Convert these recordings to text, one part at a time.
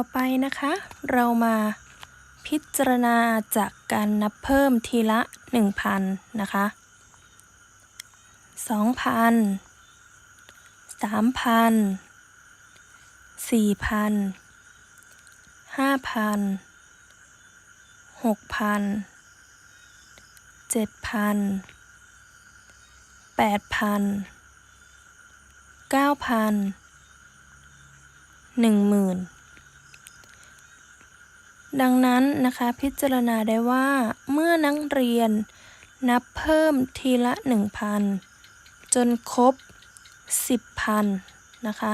อไปนะคะ เรามาพิจารณาจากการนับเพิ่มทีละ 1,000 นะคะ 2,000 3,000 4,000 5,000 6,000 7,000 8,000 9,000 10,000 ดังนั้นนะคะพิจารณาได้ว่า เมื่อนักเรียน นับเพิ่มทีละ 1,000 จนครบ 10,000นะคะ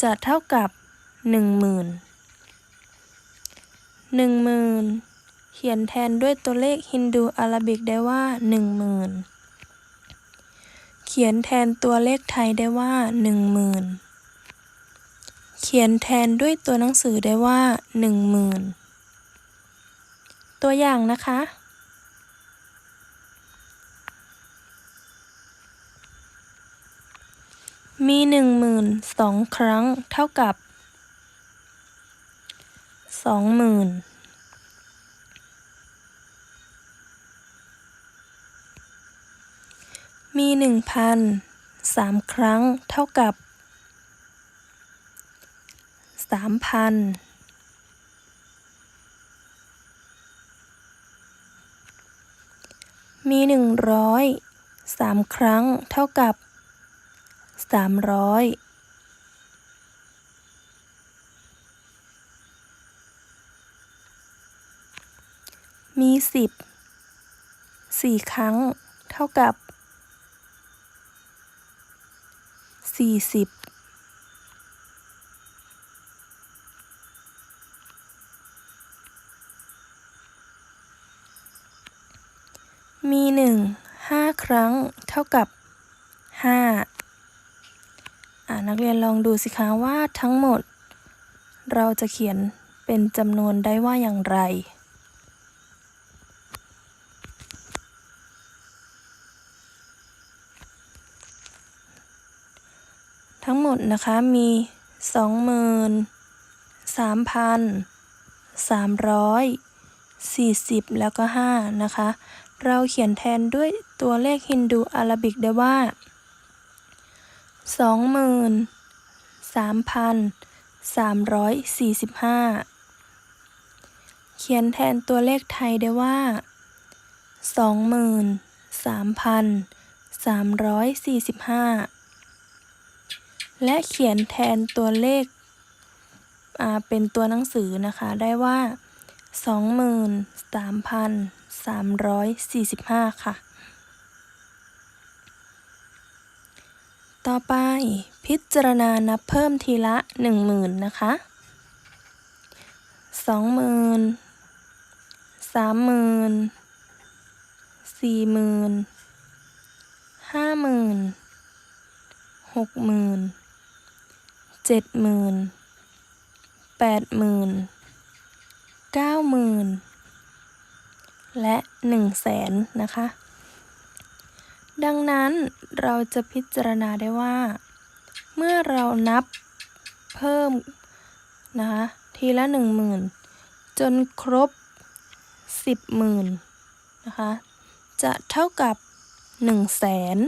จะเท่ากับ 10,000 10,000 เขียนแทนด้วยตัวเลขฮินดูอาราบิกได้ว่า 10,000 เขียนแทนตัวเลขไทยได้ว่า 10,000 เขียนแทนด้วยตัวหนังสือได้ว่า 10,000 ตัวอย่างนะคะ มีหนึ่งหมื่นสองครั้งเท่ากับสองหมื่นมีหนึ่งพันสามครั้งเท่ากับสามพัน มี 100 3 ครั้งเท่ากับ 300 มี 10 4 ครั้งเท่ากับ 40 มีหนึ่งห้าครั้งเท่ากับห้าอ่านักเรียนลองดูสิคะว่าทั้งหมด เราจะเขียนเป็นจำนวนได้ว่าอย่างไรทั้งหมดนะคะมีสองหมื่นสามพันสามร้อยสี่สิบแล้วก็ห้านะคะ เราเขียนแทนด้วยตัวเลขฮินดูอาราบิกได้ว่าสองหมื่นสามพันสามร้อยสี่สิบห้าเขียนแทนตัวเลขไทยได้ว่าสองหมื่นสามพันสามร้อยสี่สิบห้าและเขียนแทนตัวเลขเป็นตัวหนังสือนะคะได้ว่าส 345 ค่ะ ต่อไปพิจารณานับเพิ่มทีละ 10,000 นะคะ 20,000 30,000 40,000 50,000 60,000 70,000 80,000 90,000 และหนึ่งแสนนะคะ ดังนั้นเราจะพิจารณาได้ว่า เมื่อเรานับเพิ่มนะคะทีละหนึ่งหมื่นจนครบสิบหมื่นนะคะจะเท่ากับหนึ่งแสน